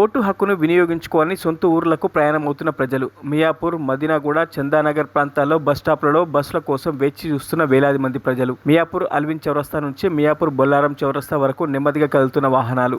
Vote హక్కును వినియోగించుకోవాలని సొంత ఊర్లకు ప్రయాణమవుతున్న ప్రజలు. మియాపూర్ మదినాగూడ చందానగర్ ప్రాంతాల్లో బస్ స్టాప్లలో బస్సుల కోసం వేచి చూస్తున్న వేలాది మంది ప్రజలు. మియాపూర్ అల్విన్ చౌరస్తా నుంచి మియాపూర్ బొల్లారం చౌరస్తా వరకు నెమ్మదిగా కదులుతున్న వాహనాలు.